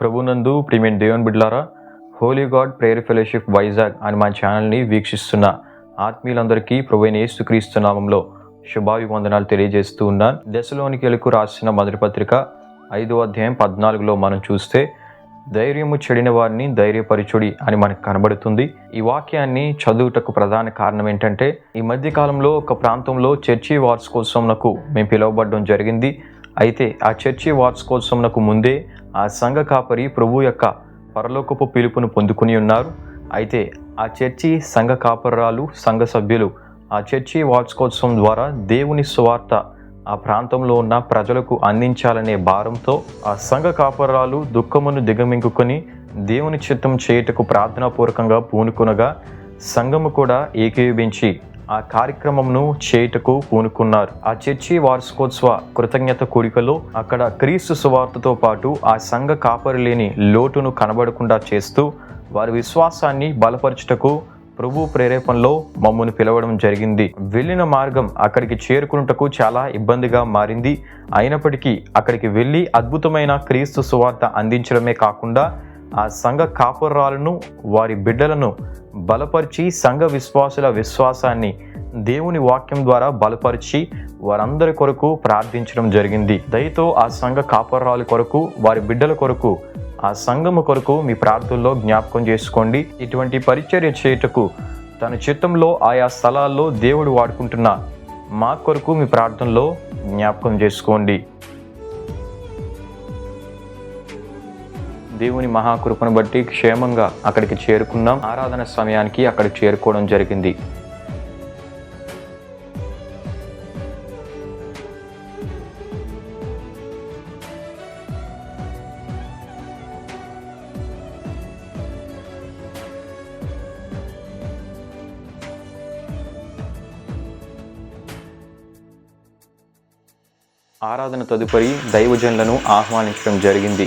ప్రభునందు ప్రియమైన దేవుని బిడ్లారా holy God prayer fellowship Vizag అని మా ఛానల్ని వీక్షిస్తున్న ఆత్మీయులందరికీ ప్రభువైన యేసుక్రీస్తు నామంలో శుభాభివందనాలు తెలియజేస్తూ ఉన్నాను. దశలోనికి వెలుకు రాసిన మొదటి పత్రిక ఐదో అధ్యాయం పద్నాలుగులో మనం చూస్తే ధైర్యము చెడిన వారిని ధైర్యపరిచుడి అని మనకు కనబడుతుంది. ఈ వాక్యాన్ని చదువుటకు ప్రధాన కారణం ఏంటంటే ఈ మధ్యకాలంలో ఒక ప్రాంతంలో చర్చి వార్సు కోసం నాకు మేము పిలువబడడం జరిగింది. అయితే ఆ చర్చి వార్షికోత్సవంకు ముందే ఆ సంఘ కాపరి ప్రభు యొక్క పరలోకపు పిలుపును పొందుకుని ఉన్నారు. అయితే ఆ చర్చి సంఘ కాపరాలు సంఘ సభ్యులు ఆ చర్చి వార్షికోత్సవం ద్వారా దేవుని సువార్త ఆ ప్రాంతంలో ఉన్న ప్రజలకు అందించాలనే భారంతో ఆ సంఘ కాపరాలు దుఃఖమును దిగమింగుకొని దేవుని చిత్తం చేయుటకు ప్రార్థనాపూర్వకంగా పూనుకునగా సంఘము కూడా ఏకీభించి ఆ కార్యక్రమంను చేయుటకు పూనుకున్నారు. ఆ చర్చి వార్షికోత్సవ కృతజ్ఞత కోరికలో అక్కడ క్రీస్తు సువార్తతో పాటు ఆ సంఘ కాపరి లేని లోటును కనబడకుండా చేస్తూ వారి విశ్వాసాన్ని బలపరచుటకు ప్రభు ప్రేరేపణలో మమ్మల్ని పిలవడం జరిగింది. వెళ్ళిన మార్గం అక్కడికి చేరుకున్నటకు చాలా ఇబ్బందిగా మారింది. అయినప్పటికీ అక్కడికి వెళ్ళి అద్భుతమైన క్రీస్తు సువార్త అందించడమే కాకుండా ఆ సంఘ కాపురాలను వారి బిడ్డలను బలపరిచి సంఘ విశ్వాసుల విశ్వాసాన్ని దేవుని వాక్యం ద్వారా బలపరిచి వారందరి కొరకు ప్రార్థించడం జరిగింది. దయతో ఆ సంఘ కాపురాల కొరకు వారి బిడ్డల కొరకు ఆ సంఘము కొరకు మీ ప్రార్థనలో జ్ఞాపకం చేసుకోండి. ఇటువంటి పరిచర్య చేయుటకు తన చిత్తంలో ఆయా స్థలాల్లో దేవుడు వాడుకుంటున్న మా కొరకు మీ ప్రార్థనలో జ్ఞాపకం చేసుకోండి. దేవుని మహాకృపను బట్టి క్షేమంగా అక్కడికి చేరుకున్నాం. ఆరాధన సమయానికి అక్కడికి చేరుకోవడం జరిగింది. ఆరాధన తదుపరి దైవజనులను ఆహ్వానించడం జరిగింది.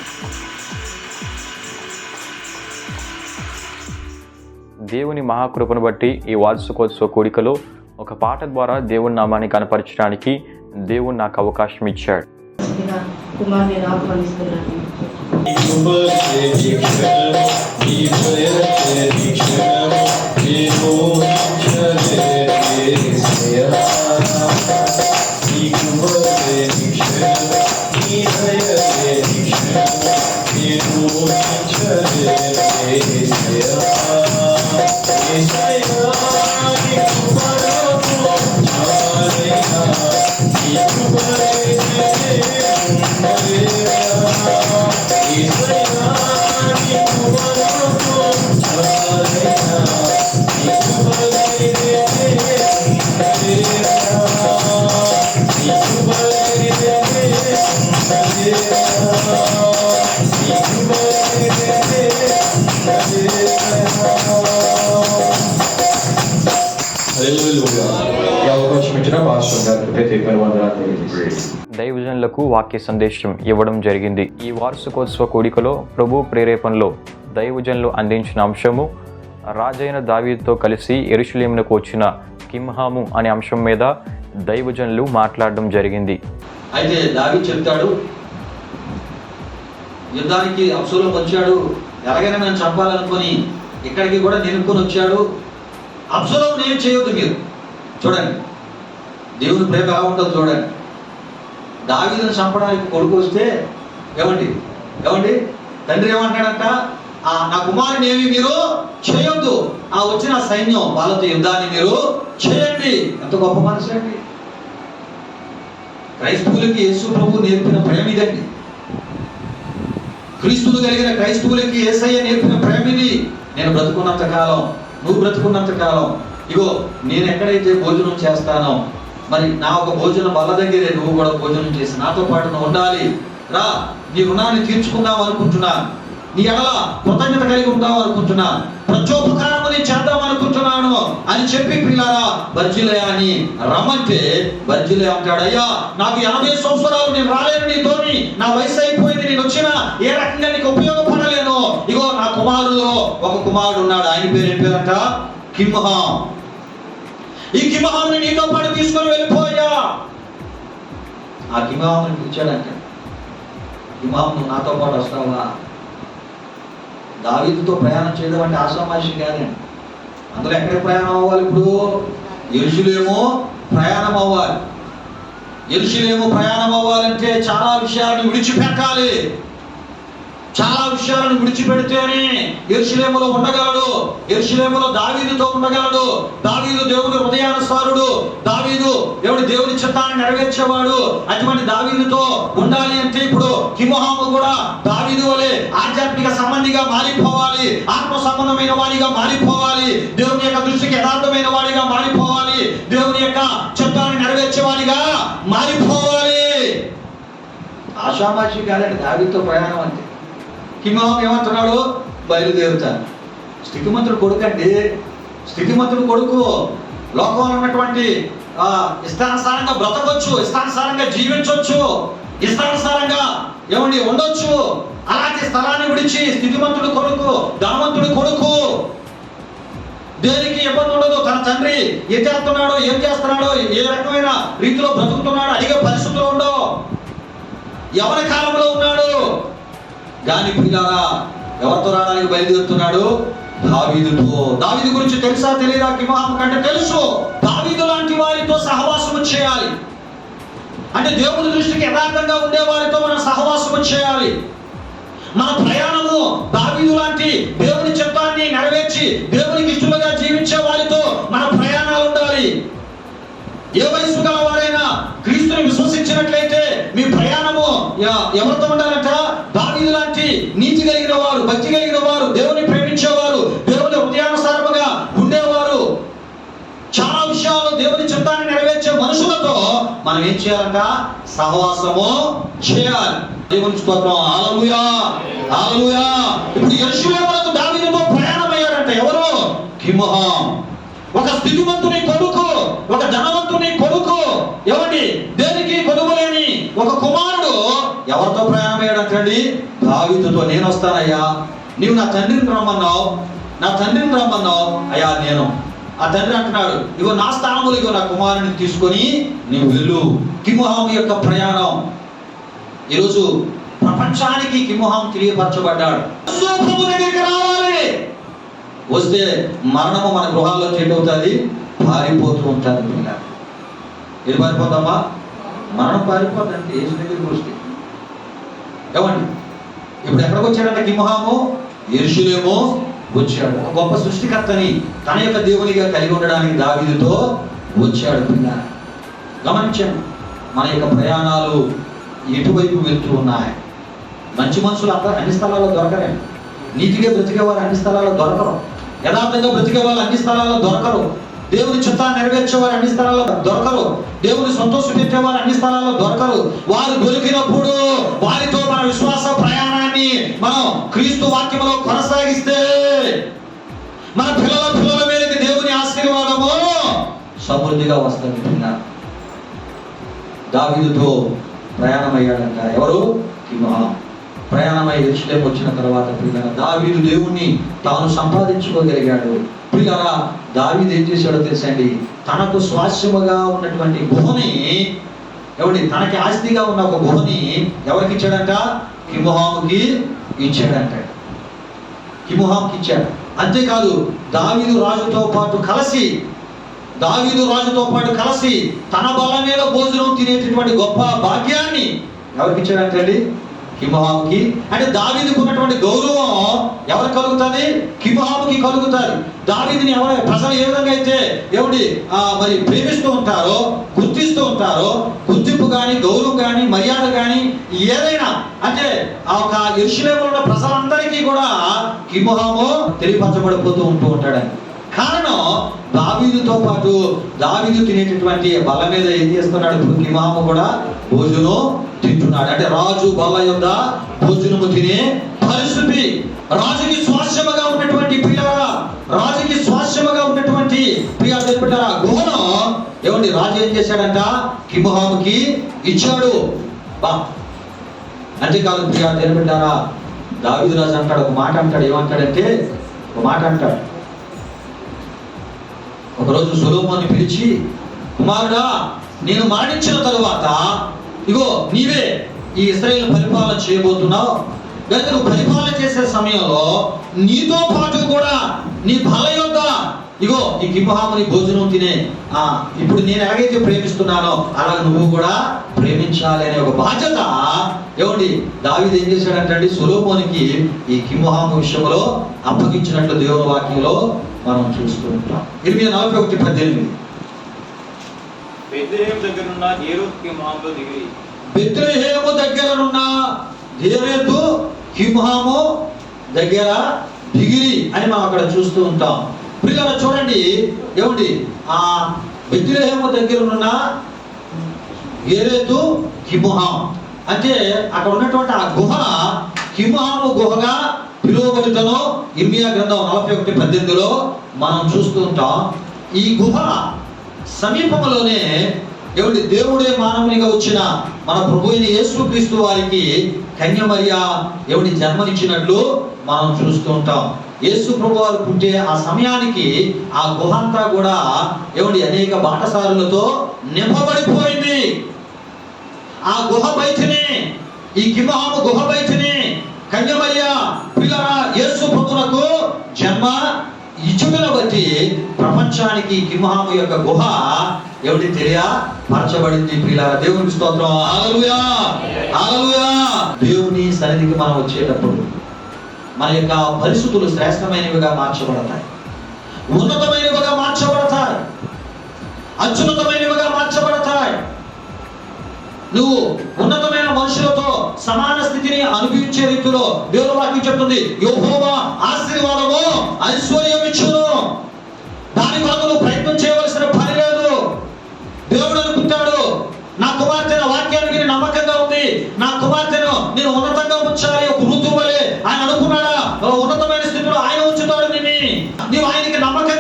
దేవుని మహాకృపను బట్టి ఈ వార్షికోత్సవ కూడికలో ఒక పాట ద్వారా దేవుని నామాన్ని కనపరచడానికి దేవుడు నాకు అవకాశం ఇచ్చాడు Yeah. దైవజనులకు వాక్య సందేశం ఇవ్వడం జరిగింది. ఈ వార్షికోత్సవ కూడికలో ప్రభు ప్రేరేపణలో దైవజనులు అందించిన అంశము రాజైన దావీదుతో కలిసి ఎరుషులేమునకు వచ్చిన కింహాము అనే అంశం మీద దైవజనులు మాట్లాడడం జరిగింది. అయితే దావి చెప్తాడు యుద్ధానికి అప్సులం వచ్చాడు ఎలాగైనా మేము చంపాలనుకొని ఇక్కడికి కూడా నిలుపుకొని వచ్చాడు. అప్సులం నేను చేయొద్దు మీరు. చూడండి. దేవుని ప్రేమ ఎలా ఉంటుందో చూడండి. దావీదును చంపడానికి కొడుకు వస్తే ఏమండి? ఏమండి? తండ్రి ఏమంటాడంట? ఆ నా కుమారుని ఏమి మీరు చేయొద్దు. ఆ వచ్చిన సైన్యం వాళ్ళతో యుద్ధాన్ని మీరు చేయండి. ఎంత గొప్ప మనసు అండి. క్రైస్తవులకి యేసు ప్రభు నేర్పిన ప్రేమ ఇదండి. క్రీస్తులు కలిగిన క్రైస్తవులకి ఏసయ్య నేర్పిన ప్రేమ ఇది. నేను బ్రతుకున్నంత కాలం నువ్వు బ్రతుకున్నంత కాలం ఇగో నేను ఎక్కడైతే భోజనం చేస్తానో మరి నా ఒక భోజన బల్ల దగ్గరే నువ్వు కూడా భోజనం చేసి నాతో పాటు నువ్వు ఉండాలి. రా నీ రుణాన్ని తీర్చుకుందాం అనుకుంటున్నా. నీ ఎడల కృతజ్ఞత కలిగి ఉందాం అనుకుంటున్నా. ప్రచోపకారము నేను చేద్దాం అనుకుంటున్నాను అని చెప్పి పిల్లారా బర్జిలయాని రమ్మంటే బర్జిలే అంటాడు అయ్యా నాకు ఎనభై సంవత్సరాలు నేను రాలేను నీతోని. నా వయసు అయిపోయింది నేను వచ్చిన ఏ రకంగా నీకు ఉపయోగపడలేను. ఇగో నా కుమారులో ఒక కుమారుడు ఉన్నాడు ఆయన పేరు ఏం పేరంట? కింహ ఈ కింహాన్ని నీతో పాటు తీసుకొని ఆ కింహాన్ని పిలిచాడంట. కింహాం నువ్వు నాతో పాటు వస్తావా? దావీదుతో ప్రయాణం చేయడం అంటే ఆశామాషి కాదండి అందులో ఎక్కడికి ప్రయాణం అవ్వాలి ఇప్పుడు? ఎరుషులేమో ప్రయాణం అవ్వాలి. ఎరుషులేమో ప్రయాణం అవ్వాలంటే చాలా విషయాలను విడిచిపెట్టాలి. చాలా విషయాలను విడిచిపెడితేనే ఎరుషులేములో ఉండగలడు. ఎరుషులేములో దావీదుతో ఉండగలడు. దావీదు దేవుని హృదయానుసారుడు. దావీదు దేవుడి దేవుని చిత్తాన్ని నెరవేర్చేవాడు. అటువంటి దావీదుతో ఉండాలి అంటే ఇప్పుడు కిమోహాము కూడా దావీదు వలె ఆధ్యాత్మిక సంబంధిగా మారిపోవాలి. ఆత్మ సంబంధమైన వాడిగా మారిపోవాలి. దేవుని యొక్క దృష్టికి యథార్థమైన వాడిగా మారిపోవాలి. దేవుని యొక్క చిత్తాన్ని నెరవేర్చేవాడిగా మారిపోవాలి. ఆషామాషి కాదండి దావీతో ప్రయాణం అంటే కిమోహం ఏమంటున్నాడు బయలుదేరుతాను స్థితిమంతుడు కొడుకు అండి స్థితిమంతుడు కొడుకు లోకంలో ఉన్నటువంటి ఆ, ఇష్టానుసారంగా బ్రతకొచ్చు ఇష్టానుసారంగా జీవించవచ్చు ఇష్టానుసారంగా ఏమండి ఉండొచ్చు. అలాంటి స్థలాన్ని విడిచి స్థితిమంతుడు కొడుకు ధనవంతుడు కొడుకు. దేనికి ఇబ్బంది ఉండదు తన తండ్రి ఏం చేస్తున్నాడో ఏం చేస్తున్నాడో ఏ రకమైన రీతిలో బ్రతుకుతున్నాడో అడిగే పరిస్థితులు ఉండవు. ఎవరి కాలంలో ఉన్నాడు. గాని పిల్లారా ఎవరితో రావడానికి బయలుదేరుతున్నాడు? దావీదుతో. దావీదు గురించి తెలుసా తెలియదా కిమాహం కంటే తెలుసు. దావీదు లాంటి వారితో సహవాసము చేయాలి. అంటే దేవుని దృష్టికి యథార్థంగా ఉండే వారితో మనం సహవాసము చేయాలి. మన ప్రయాణము దావీదు లాంటి దేవుని చిత్తాన్ని నెరవేర్చి దేవునికి ఇష్టలుగా జీవించే వారితో మన ప్రయాణాలు ఉండాలి ఏ వయసు గల వారైనా క్రీస్తుని విశ్వసించినట్లయితే మీ ప్రయాణము ఎ- ఎవరితో ఉండాలంట దావీదు లాంటి నీతి కలిగిన వారు భక్తి కలిగిన వారు దేవుని ప్రేమించేవారు దేవుని హృదయానుసారముగా ఉండేవారు చాలా విషయాలు దేవుని చిత్తాన్ని నెరవేర్చే మనుషులతో మనం ఏం చేయాలంట సహవాసము చేయాలి. దేవుని స్తోత్రం ఆలముయా ఆలముయా ఇప్పుడు యెరూషలేమునకు దావీదుతో ప్రయాణం అయ్యారంట ఎవరు? కిమహం. ఒక స్థితివంతుని కొడుకు ఒక ధనవంతుని కొడుకు. ఎవరి దేనికి కొనుగోలేని ఒక కుమారుడు. ఎవరితో ప్రయాణం అయ్యాడంటండి దావీదుతో. నేను వస్తానయ్యా నీవు నా తండ్రిని రమ్మన్నావు. నా తండ్రిని రమ్మన్నావు. అయ్యా నేను ఆ తండ్రి అంటున్నాడు ఇగో నా స్థానములు ఇగో నా కుమారుని తీసుకొని నీవు వెళ్ళు. కిమోహం యొక్క ప్రయాణం. ఈరోజు ప్రపంచానికి కిమోహం తెలియపరచబడ్డాడు. యేసు వస్తే మరణము మన గృహాల్లో చెడ్డ అవుతుంది పారిపోతూ ఉంటుంది పిల్ల. ఏది పారిపోతామా? మరణం పారిపోతుంది ఏసు దగ్గరికి వస్తే. ఏమండి? ఇప్పుడు ఎక్కడికి వచ్చాడంటే కిమహాము ఎరుషులేమో వచ్చాడు. గొప్ప సృష్టికర్తని తన యొక్క దేవునిగా కలిగి ఉండడానికి దావీదుతో వచ్చాడు పిల్ల గమనించాను మన యొక్క ప్రయాణాలు ఎటువైపు వెళ్తూ ఉన్నాయి. మంచి మనుషులు అంతా అన్ని స్థలాల్లో దొరకరే. నీతిగా బ్రతికే వారు అన్ని స్థలాల్లో దొరకరు. యథార్థంగా బ్రతికే వాళ్ళు అన్ని స్థలాల్లో దొరకరు. దేవుని చిత్తాన్ని నెరవేర్చే వారు అన్ని స్థలాల్లో దొరకరు. దేవుని సంతోషం పెట్టే వారు అన్ని స్థలాల్లో దొరకరు. వారు దొరికినప్పుడు వారితో మన విశ్వాస ప్రయాణాన్ని మనం క్రీస్తు వాక్యంలో కొనసాగిస్తే మన పిల్లల పిల్లల మీదకి దేవుని ఆశీర్వాదము సమృద్ధిగా వస్తుంది పిల్లలు. దావీదుతో ప్రయాణమయ్యాడంట. ఎవరు? కిమోహం. ప్రయాణమై ఎరుషలేం వచ్చిన తర్వాత పిల్లల దావీదు దేవుణ్ణి తాను సంపాదించుకోగలిగాడు. పిల్లల దావీదు ఏం చేశాడో తెలుసండి? తనకు స్వాస్యముగా ఉన్నటువంటి భూమి ఎవడి తనకి ఆస్తిగా ఉన్న ఒక గుహని ఎవరికి ఇచ్చాడంట? కిమోహాముకి ఇచ్చాడంటాడు. కిమోహాంకి ఇచ్చాడు. అంతేకాదు దావీదు రాజుతో పాటు కలిసి దావీదు రాజుతో పాటు కలిసి తన బల మీద భోజనం తినేటటువంటి గొప్ప భాగ్యాన్ని ఎవరికి ఇచ్చాడంటే కిమహాముకి అంటే దావీదుకు ఉన్నటువంటి గౌరవం ఎవరు కలుగుతుంది? కిమహాముకి కలుగుతారు. దావీదిని ఎవరు ప్రజలు ఏ విధంగా అయితే ఎవడి ఆ, మరి ప్రేమిస్తూ ఉంటారో గుర్తిస్తూ ఉంటారో గుర్తింపు కానీ గౌరవం కానీ మర్యాద కానీ ఏదైనా అంటే ఆ ఒక ఎరుషులేములో ఉన్న ప్రజలందరికీ కూడా కిమహాము తెలియపరచబడిపోతూ ఉంటూ ఉంటాడని కారణం దావీదుతో పాటు దావీదు తినేటటువంటి బల మీద ఏం చేస్తున్నాడు? ఇప్పుడు కిమాము కూడా భోజనం తింటున్నాడు. అంటే రాజు బల యొక్క భోజనము తినే పరిస్థితి. రాజుకి స్వాస్యముగా ఉన్నటువంటి పిల్లల రాజుకి స్వాస్యముగా ఉన్నటువంటి ప్రియా చెప్పారా గుహను ఏమండి రాజు ఏం చేశాడంట? కిమహాముకి ఇచ్చాడు. బా. అంతేకాదు ప్రియా తెలిపెట్టారా దావిదు రాజు అంటాడు ఒక మాట అంటాడు ఏమంటాడంటే ఒక మాట అంటాడు. ఒకరోజు సులోమాన్ని పిలిచి కుమారుడా నేను మరణించిన తరువాత ఇగో నీవే ఈ ఇస్రాయేల్ పరిపాలన చేయబోతున్నావు. లేదా నువ్వు పరిపాలన చేసే సమయంలో నీతో పాటు కూడా నీ బల యొక్క ఇగో ఈ కింహాముని భోజనం తినే ఆ ఇప్పుడు నేను ఎలాగైతే ప్రేమిస్తున్నానో అలా నువ్వు కూడా ప్రేమించాలి అనే ఒక బాధ్యత. ఏమండి దావిది ఏం చేశాడంటే సులోమోనికి ఈ కింహాము విషయంలో అప్పగించినట్లు దేవుని వాక్యంలో మనం చూస్తూ ఉంటాం ఎనిమిది నలభై ఒకటి పద్దెనిమిది. బెత్లెహేం దగ్గరున్న ఏరోత్ కిమాంలో దిగి. బెత్లెహేము దగ్గరనున్న దేరేతు కింహాము దగ్గర దిగిరి అని మనం అక్కడ చూస్తూ ఉంటాం. పిల్లలు చూడండి. ఏమండి? ఆ బెత్లెహేము దగ్గరనున్న ఏరేతు కిముహాం అంటే అక్కడ ఉన్నటువంటి ఆ గుహ కిముహాము గుహగా పిలువబడుతను ఇర్మియా గ్రంథం నలభై ఒకటి పద్దెనిమిదిలో మనం చూస్తూ ఉంటాం ఈ గుహ సమీపంలోనే ఎవరి దేవుడే మానవునిగా వచ్చిన మన ప్రభు అయిన యేసుక్రీస్తు వారికి కన్యమర్య ఎవడి జన్మనిచ్చినట్లు మనం చూస్తూ ఉంటాం. యేసు ప్రభు వారు పుట్టే ఆ సమయానికి ఆ గుహ అంతా కూడా ఎవడి అనేక బాటసారులతో నింపబడిపోయింది. ఆ గుహ బయటనే ఈ కిమహాము గుహ బయటనే కన్యమయ్య పిల్లరా యేసు ప్రభునకు జన్మ ఇచ్చుటను బట్టి ప్రపంచానికి కిమహాము యొక్క గుహ ఏమిటి తెలియ? పరచబడింది పిల్లరా దేవునికి స్తోత్రం. హల్లెలూయా హల్లెలూయా దేవుని సన్నిధికి మనం వచ్చేటప్పుడు మన యొక్క పరిస్థితులు శ్రేష్టమైనవిగా మార్చబడతాయి. ఉన్నతమైనవిగా మార్చబడతాయి. అత్యున్నతమైనవిగా మార్చబడతాయి. నువ్వు ఉన్నతమైన మనుషులతో సమాన స్థితిని అనుభవించే రీతిలో దేవుడు వాక్యం చెప్తుంది. యోహోవా ఆశీర్వాదము ఐశ్వర్యం ఇచ్చును. దాని కొరకు ప్రయత్నం చేయవలసిన పని లేదు. దేవుడు అనుకుంటాడు నా కుమార్తె వాక్యానికి నమ్మకంగా ఉంది. నా కుమార్తెను నేను ఉన్నతంగా ఉంచాలి ఒక ఋతువు వలె. ఆయన అనుకున్నాడా ఉన్నతమైన స్థితిలో ఆయన ఉంచుతాడు నిన్ను. నీవు ఆయనకి నమ్మకం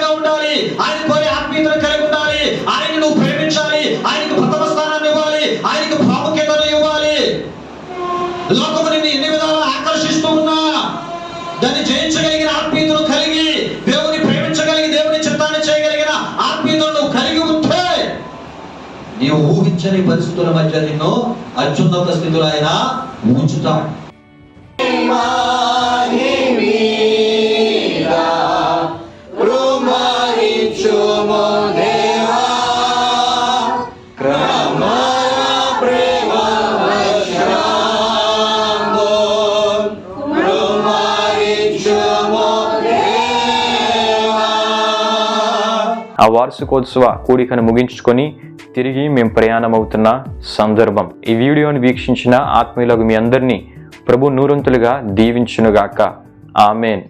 లోకము నిన్ను ఎన్ని విధాలు ఆకర్షిస్తూ ఉన్నా దాన్ని జయించగలిగిన ఆత్మీయతను కలిగి దేవుని ప్రేమించగలిగి దేవుని చిత్తాన్ని చేయగలిగిన ఆత్మీయతను కలిగి ఉంటే నీవు ఊహించని పరిస్థితుల మధ్య నిన్ను అత్యున్నత స్థితిలో ఆయన ఉంచుతాడు ఆ వార్షికోత్సవ కూడికను ముగించుకొని తిరిగి మేము ప్రయాణం అవుతున్న సందర్భం. ఈ వీడియోను వీక్షించిన ఆత్మీయులకు మీ అందరినీ ప్రభు నూరంతులుగా దీవించునుగాక. ఆమెన్.